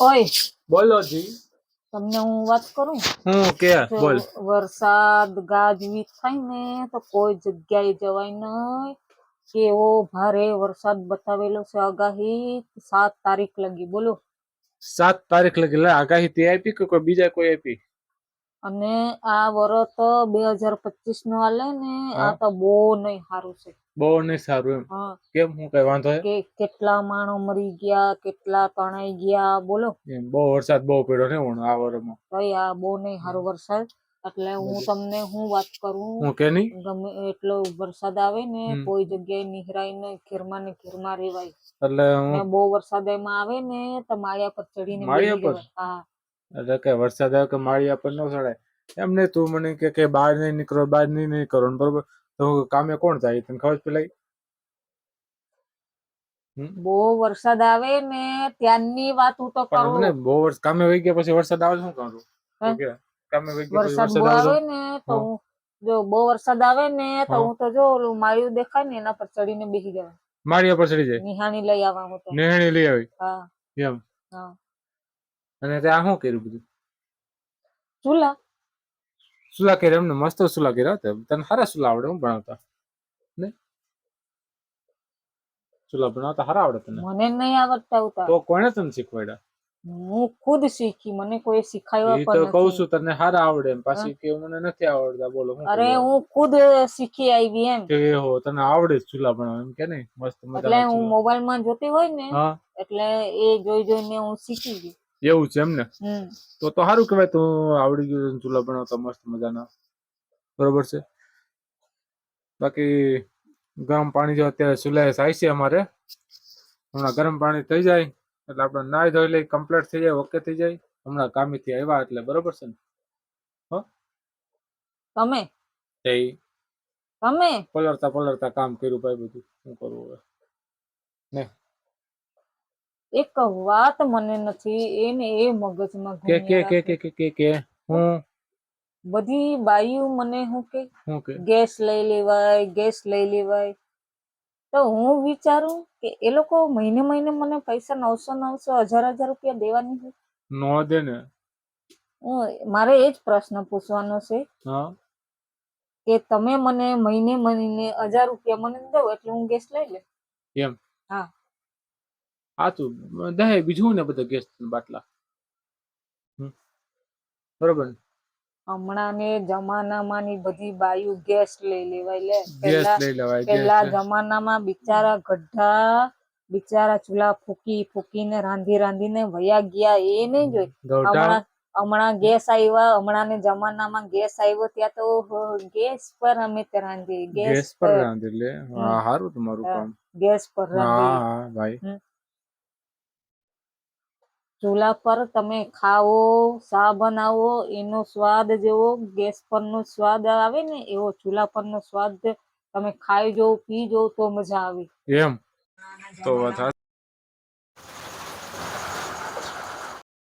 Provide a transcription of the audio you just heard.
ઓય. બોલો જી. તમને હું વાત કરું? હું કે બોલ. વરસાદ ગાજવીજ થાય ને તો કોઈ જગ્યાએ જવાય નહીં કેવો ભારે વરસાદ બતાવેલો છે આગાહી. સાત તારીખ લગી બોલો. સાત તારીખ લગી આગાહી તે આપી કે કોઈ બીજા કોઈ આપી? અને આ વરસ બે હજાર પચીસનું આલે ને આ તો બહુ નહીં સારું છે. બહુ નહીં સારું એમ. કેમ હું કઈ વાંધો કે કેટલા માણો મરી ગયા કેટલા તણાઈ ગયા બોલો. બહુ વરસાદ બહુ પડ્યો ને હું આ વરમાં ભાઈ આ બહુ નહીં સારો વરસાદ. એટલે હું તમને હું વાત કરું હું કે નહીં? ગમે એટલો વરસાદ આવે ને કોઈ જગ્યાએ નિહરાય ને ઘેરમાં ને ઘેરમાં રેવાય એટલે બહુ વરસાદ એમાં આવે ને તો માળિયા પર ચડીને માળિયા પર? હા. એટલે કે વરસાદ આવે કે માળિયા પર ન ચડાય એમ નહીં તું મને કે કે બહાર નહીં નીકળો બહાર નહીં નહીં કરો બરોબર. તો કામે કોણ જાય? તને ખબર પેલા બહુ વરસાદ આવે ને ત્યાંની વાત હું તો કરું. મને બહુ વર્ષ કામે વહી ગયા પછી વરસાદ આવે શું કરું કે કામે વહી ગયા વરસાદ આવે ને તો હું. જો બહુ વરસાદ આવે ને તો હું. તો જો ઓલું માળિયું દેખાય ને એના પર ચડીને બેસી જવાય માળિયા પર ચડી જાય? નિહાણી લઈ આવા હું તો. નેહણી લઈ આવી? હા. એમ? હા. અને ત્યાં શું કર્યું બધું? ચૂલા સુલા કર્યા એમને મસ્ત સુલા કર્યા હતા. તને સારા સુલા આવડે હું ભણાવતા? ને? સુલા બનાવતા સારા આવડે તને? મને નહીં આવડતા ઉતા તો કોણે તને શીખવાડ્યા? હું ખુદ શીખી. મને કોઈ શીખાયો પણ તો કહું છું તને સારા આવડે એમ. પાછી કે મને નથી આવડતા બોલો અરે હું ખુદ શીખી આવી એમ. કે હો તને આવડે ચૂલા બનાવ એમ કે નહીં? મસ્ત એટલે હું મોબાઈલમાં જોતી હોય ને એટલે એ જોઈ જોઈને હું શીખી ગઈ. એવું છે એમ ને? તો તો સારું કહેવાય તું આવડી ગયું ચૂલા બનાવતા મસ્ત મજાના. બરોબર છે? બાકી ગરમ પાણી જો અત્યારે ચૂલા થાય છે અમારે. હમણાં ગરમ પાણી થઈ જાય એટલે આપણે નાઈ ધોઈ લઈ કમ્પ્લીટ થઈ જાય ઓકે થઈ જાય. હમણાં કામેથી આવ્યા એટલે બરોબર છે ને? તમે? તે તમે? પલળતા પલળતા કામ કર્યું ભાઈ બધું. શું કરવું હવે? એક વાત મને નથી એને એ મગજમાં કે કે કે કે કે કે કે હું? બધી બાઈઓ મને હું કે? ગેસ લઈ લેવાય ગેસ લઈ લેવાય. તો હું વિચારું કે એ લોકો મહિને મહિને મને પૈસા નવસો નવસો હજાર હજાર રૂપિયા દેવાની છે નો દે ને. મારે એ જ પ્રશ્ન પૂછવાનો છે કે તમે મને મહિને મહિને હજાર રૂપિયા મને દો એટલે હું ગેસ લઈ લે. એમ. હા. સાચું દહે બીજું ને બધા ગેસ બાટલા. બરોબર હમણાં ને જમાનામાં ની બધી બાયુ ગેસ લઈ લેવાય લે. ગેસ પેલા લઈ લેવાય. પેલા જમાનામાં બિચારા ગઢા બિચારા ચૂલા ફૂકી ફૂકીને રાંધી રાંધીને વયા ગયા એ નહીં જોઈ. હમણાં હમણાં ગેસ આવ્યા હમણાં ને જમાનામાં ગેસ આવ્યો ત્યાં તો ગેસ પર અમે તે રાંધીએ ગેસ પર પર. રાંધી લે? હારું તમારું કામ. ગેસ પર રાંધી હા ભાઈ. ચૂલા પર તમે ખાવો શા બનાવો, એનો સ્વાદ જેવો, ગેસ પરનો સ્વાદ આવે ને, એવો ચૂલા પરનો સ્વાદ તમે ખાઈ જો પી જો તો મજા આવે. એમ. તો